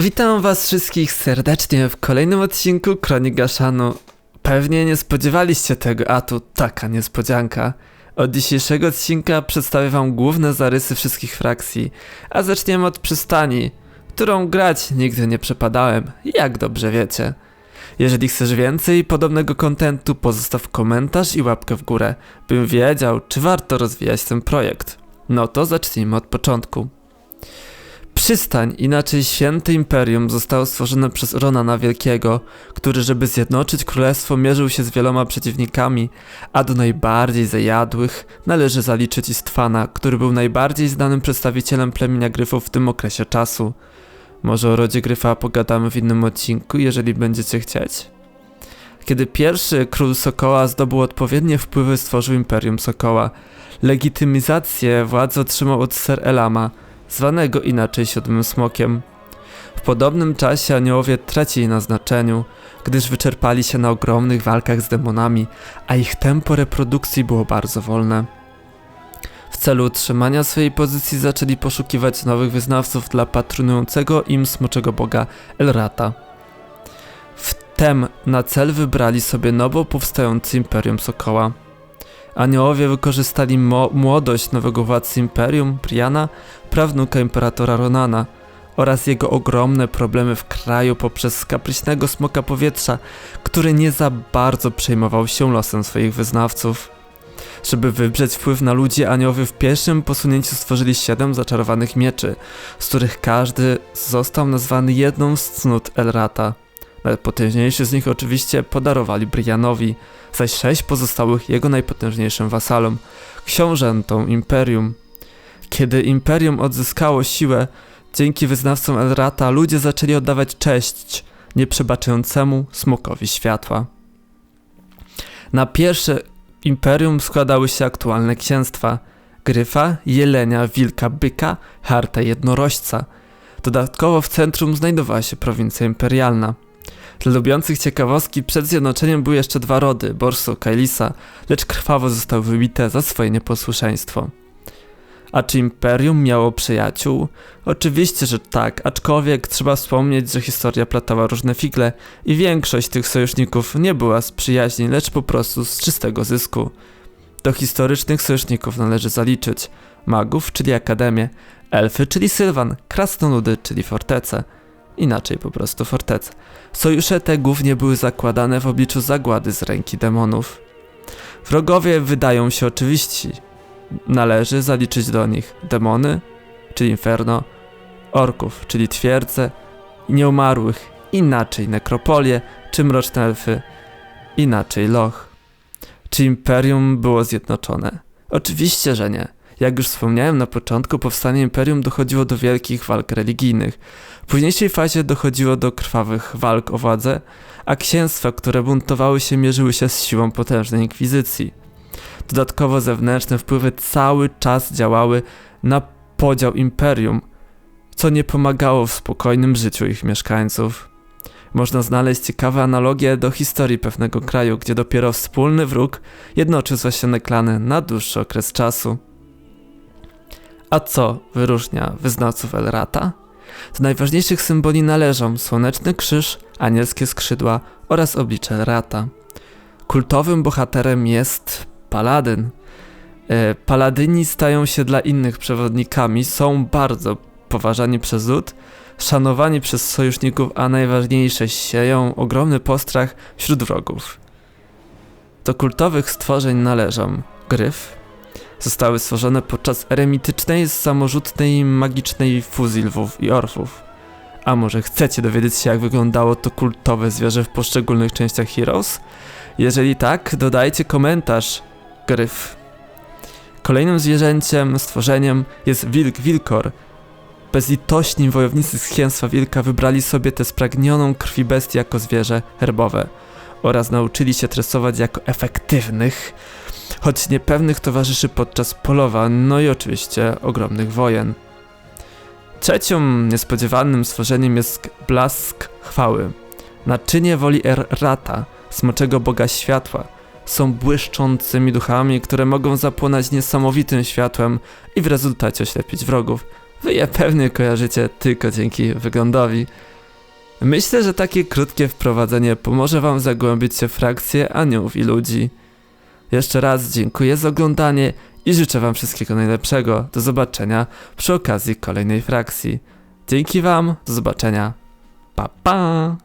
Witam was wszystkich serdecznie w kolejnym odcinku Kronik Gaszanu. Pewnie nie spodziewaliście tego, a tu taka niespodzianka. Od dzisiejszego odcinka przedstawię wam główne zarysy wszystkich frakcji, a zaczniemy od przystani, którą grać nigdy nie przepadałem, jak dobrze wiecie. Jeżeli chcesz więcej podobnego kontentu, pozostaw komentarz i łapkę w górę, bym wiedział, czy warto rozwijać ten projekt. No to zacznijmy od początku. Przystań, inaczej Święte Imperium, zostało stworzone przez Ronana Wielkiego, który, żeby zjednoczyć królestwo, mierzył się z wieloma przeciwnikami, a do najbardziej zajadłych należy zaliczyć Istwana, który był najbardziej znanym przedstawicielem plemienia Gryfów w tym okresie czasu. Może o rodzie Gryfa pogadamy w innym odcinku, jeżeli będziecie chcieć. Kiedy pierwszy król Sokoła zdobył odpowiednie wpływy, stworzył Imperium Sokoła. Legitymizację władzy otrzymał od Ser Elama, zwanego inaczej Siódmym Smokiem. W podobnym czasie aniołowie tracili na znaczeniu, gdyż wyczerpali się na ogromnych walkach z demonami, a ich tempo reprodukcji było bardzo wolne. W celu utrzymania swojej pozycji zaczęli poszukiwać nowych wyznawców dla patronującego im smoczego boga Elrata. Wtem na cel wybrali sobie nowo powstający Imperium Sokoła. Aniołowie wykorzystali młodość nowego władcy Imperium, Briana, prawnuka imperatora Ronana, oraz jego ogromne problemy w kraju poprzez kapryśnego smoka powietrza, który nie za bardzo przejmował się losem swoich wyznawców. Żeby wybrzeć wpływ na ludzi, aniołowie w pierwszym posunięciu stworzyli siedem zaczarowanych mieczy, z których każdy został nazwany jedną z cnót Elrata. Najpotężniejszy z nich oczywiście podarowali Brianowi, zaś sześć pozostałych jego najpotężniejszym wasalom, książętom Imperium. Kiedy Imperium odzyskało siłę, dzięki wyznawcom Elrata ludzie zaczęli oddawać cześć nieprzebaczającemu smokowi światła. Na pierwsze imperium składały się aktualne księstwa Gryfa, Jelenia, Wilka, Byka, Harta Jednorożca. Dodatkowo w centrum znajdowała się prowincja imperialna. Dla lubiących ciekawostki przed zjednoczeniem były jeszcze dwa rody, Borso, Kaelisa, lecz krwawo zostały wybite za swoje nieposłuszeństwo. A czy Imperium miało przyjaciół? Oczywiście, że tak, aczkolwiek trzeba wspomnieć, że historia platała różne figle i większość tych sojuszników nie była z przyjaźni, lecz po prostu z czystego zysku. Do historycznych sojuszników należy zaliczyć magów, czyli akademię, elfy, czyli Sylwan, krasnoludy, czyli fortece. Inaczej po prostu fortece. Sojusze te głównie były zakładane w obliczu zagłady z ręki demonów. Wrogowie wydają się oczywiści, należy zaliczyć do nich demony, czyli inferno, orków, czyli twierdze, nieumarłych, inaczej nekropolie, czy mroczne elfy, inaczej loch. Czy imperium było zjednoczone? Oczywiście, że nie. Jak już wspomniałem na początku, powstanie imperium dochodziło do wielkich walk religijnych. W późniejszej fazie dochodziło do krwawych walk o władzę, a księstwa, które buntowały się, mierzyły się z siłą potężnej inkwizycji. Dodatkowo zewnętrzne wpływy cały czas działały na podział imperium, co nie pomagało w spokojnym życiu ich mieszkańców. Można znaleźć ciekawe analogie do historii pewnego kraju, gdzie dopiero wspólny wróg jednoczył zasione klany na dłuższy okres czasu. A co wyróżnia wyznawców Elrata? Do najważniejszych symboli należą słoneczny krzyż, anielskie skrzydła oraz oblicze Elrata. Kultowym bohaterem jest paladyn. E, paladyni stają się dla innych przewodnikami, są bardzo poważani przez lud, szanowani przez sojuszników, a najważniejsze sieją ogromny postrach wśród wrogów. Do kultowych stworzeń należą gryf. Zostały stworzone podczas eremitycznej, samorzutnej, magicznej fuzji lwów i orfów. A może chcecie dowiedzieć się, jak wyglądało to kultowe zwierzę w poszczególnych częściach Heroes? Jeżeli tak, dodajcie komentarz gryf. Kolejnym zwierzęciem, stworzeniem jest wilk wilkor. Bezlitośni wojownicy z księstwa wilka wybrali sobie tę spragnioną krwi bestię jako zwierzę herbowe oraz nauczyli się tresować jako efektywnych, choć niepewnych towarzyszy podczas polowań, no i oczywiście ogromnych wojen. Trzecim niespodziewanym stworzeniem jest blask chwały. Naczynie woli Errata, smoczego boga światła, są błyszczącymi duchami, które mogą zapłonąć niesamowitym światłem i w rezultacie oślepić wrogów. wy je pewnie kojarzycie tylko dzięki wyglądowi. Myślę, że takie krótkie wprowadzenie pomoże wam zagłębić się w frakcje aniołów i ludzi. Jeszcze raz dziękuję za oglądanie i życzę wam wszystkiego najlepszego. Do zobaczenia przy okazji kolejnej frakcji. Dzięki wam, do zobaczenia. Pa pa!